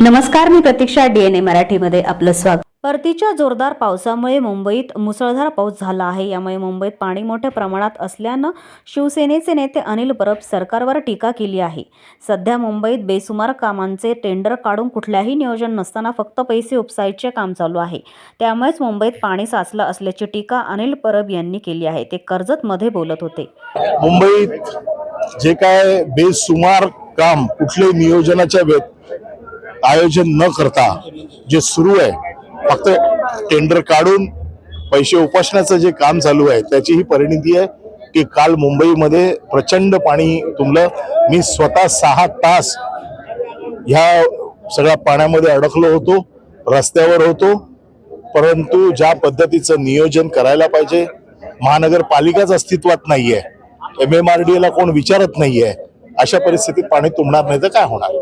नमस्कार मी प्रतीक्षा डीएनए मराठीमध्ये आपलं स्वागत. परतीच्या जोरदार पावसामुळे मुंबईत मुसळधार पाऊस झाला आहे. यामुळे मुंबईत पाणी मोठ्या प्रमाणात असल्यानं शिवसेनेचे नेते अनिल परब सरकारवर टीका केली आहे. सध्या मुंबईत बेसुमार कामांचे टेंडर काढून कुठल्याही नियोजन नसताना फक्त पैसे उपसायचे काम चालू आहे. त्यामुळेच मुंबईत पाणी साचलं असल्याची टीका अनिल परब यांनी केली आहे. ते कर्जतमध्ये बोलत होते. मुंबईत जे काय बेसुमार काम कुठले नियोजनाच्या आयोजन न करता जे सुरू आहे फक्त टेंडर काढून पैसे उपासण्याचं जे काम चालू आहे त्याची ही परिणिती आहे की काल मुंबईमध्ये प्रचंड पाणी तुंबलं. मी स्वतः सहा तास ह्या सगळ्या पाण्यामध्ये अडकलो होतो रस्त्यावर होतो. परंतु ज्या पद्धतीचं नियोजन करायला पाहिजे महानगरपालिकाच अस्तित्वात नाहीये. एम एम आर डी एला कोण विचारत नाहीये अशा परिस्थितीत पाणी तुंबणार नाही तर काय होणार?